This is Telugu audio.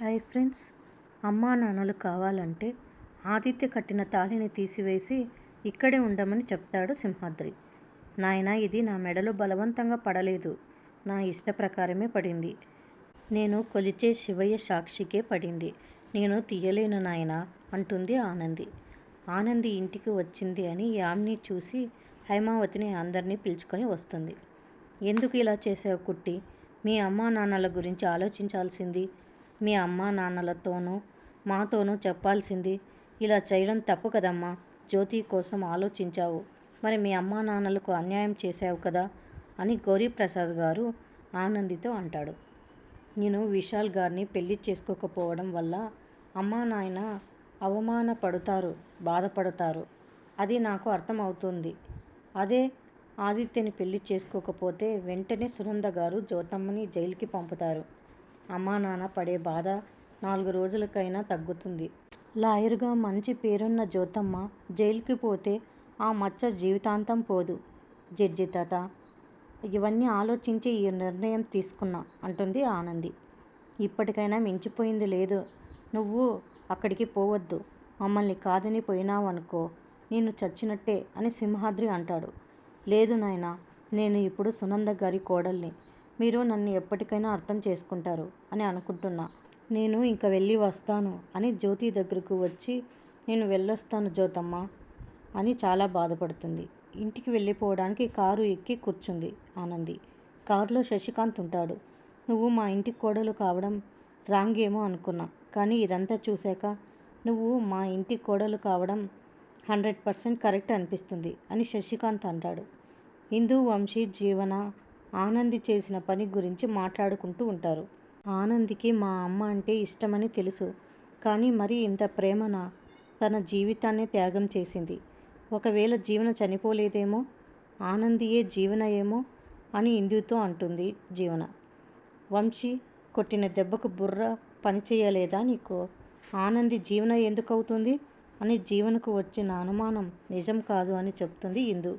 Hi friends. అమ్మా నాన్నలు కావాలంటే ఆదిత్య కట్టిన తాళిని తీసివేసి ఇక్కడే ఉండమని చెప్తాడు సింహాద్రి. నాయనా ఇది నా మెడలో బలవంతంగా పడలేదు. నా ఇష్ట ప్రకారమే పడింది. నేను కొలిచే శివయ్య సాక్షికే పడింది. నేను తీయలేను నాయనా అంటుంది ఆనంది. ఆనంది ఇంటికి వచ్చింది అని యామ్ని చూసి హైమావతిని అందరినీ పిలుచుకొని వస్తుంది. ఎందుకు ఇలా చేసావు కుట్టి? మీ అమ్మా నాన్నల గురించి ఆలోచించాల్సింది. మీ అమ్మా నాన్నలతోనూ మాతోనూ చెప్పాల్సింది ఇలా చేయడం తప్పు కదమ్మా. జ్యోతి కోసం ఆలోచించావు. మరి మీ అమ్మా నాన్నలకు అన్యాయం చేశావు కదా అని గౌరీప్రసాద్ గారు ఆనందితో అంటాడు. నేను విశాల్ గారిని పెళ్ళి చేసుకోకపోవడం వల్ల అమ్మా నాయన అవమానపడతారు బాధపడతారు. అది నాకు అర్థమవుతుంది. అదే ఆదిత్యని పెళ్ళి చేసుకోకపోతే వెంటనే సునంద గారు జ్యోతమ్మని జైలుకి పంపుతారు. అమ్మా నాన్న పడే బాధ నాలుగు రోజులకైనా తగ్గుతుంది. లాయర్గా మంచి పేరున్న జ్యోతమ్మ జైలుకి పోతే ఆ మచ్చ జీవితాంతం పోదు. జడ్జి తాత ఇవన్నీ ఆలోచించి ఈ నిర్ణయం తీసుకున్నా అంటుంది ఆనంది. ఇప్పటికైనా మించిపోయింది లేదు. నువ్వు అక్కడికి పోవద్దు. మమ్మల్ని కాదని పోయినావనుకో నేను చచ్చినట్టే అని సింహాద్రి అంటాడు. లేదు నాయన నేను ఇప్పుడు సునంద గారి కోడల్ని. మీరు నన్ను ఎప్పటికైనా అర్థం చేసుకుంటారు అని అనుకుంటున్నా. నేను ఇంక వెళ్ళి వస్తాను అని జ్యోతి దగ్గరకు వచ్చి నేను వెళ్ళొస్తాను జ్యోతమ్మ అని చాలా బాధపడుతుంది. ఇంటికి వెళ్ళిపోవడానికి కారు ఎక్కి కూర్చుంది ఆనంది. కారులో శశికాంత్ ఉంటాడు. నువ్వు మా ఇంటి కోడలు కావడం రాంగ్ ఏమో అనుకున్నా కానీ ఇదంతా చూశాక నువ్వు మా ఇంటి కోడలు కావడం హండ్రెడ్ పర్సెంట్ కరెక్ట్ అనిపిస్తుంది అని శశికాంత్ అంటాడు. హిందూ వంశీ జీవన ఆనంది చేసిన పని గురించి మాట్లాడుకుంటూ ఉంటారు. ఆనందికి మా అమ్మ అంటే ఇష్టమని తెలుసు. కానీ మరి ఇంత ప్రేమన? తన జీవితాన్నే త్యాగం చేసింది. ఒకవేళ జీవన చనిపోలేదేమో? ఆనందియే జీవన ఏమో అని ఇందుతో అంటుంది జీవన. వంశీ కొట్టిన దెబ్బకు బుర్ర పనిచేయలేదా నీకు? ఆనంది జీవన ఎందుకు అవుతుంది అని జీవనకు వచ్చిన అనుమానం నిజం కాదు అని చెప్తుంది ఇందు.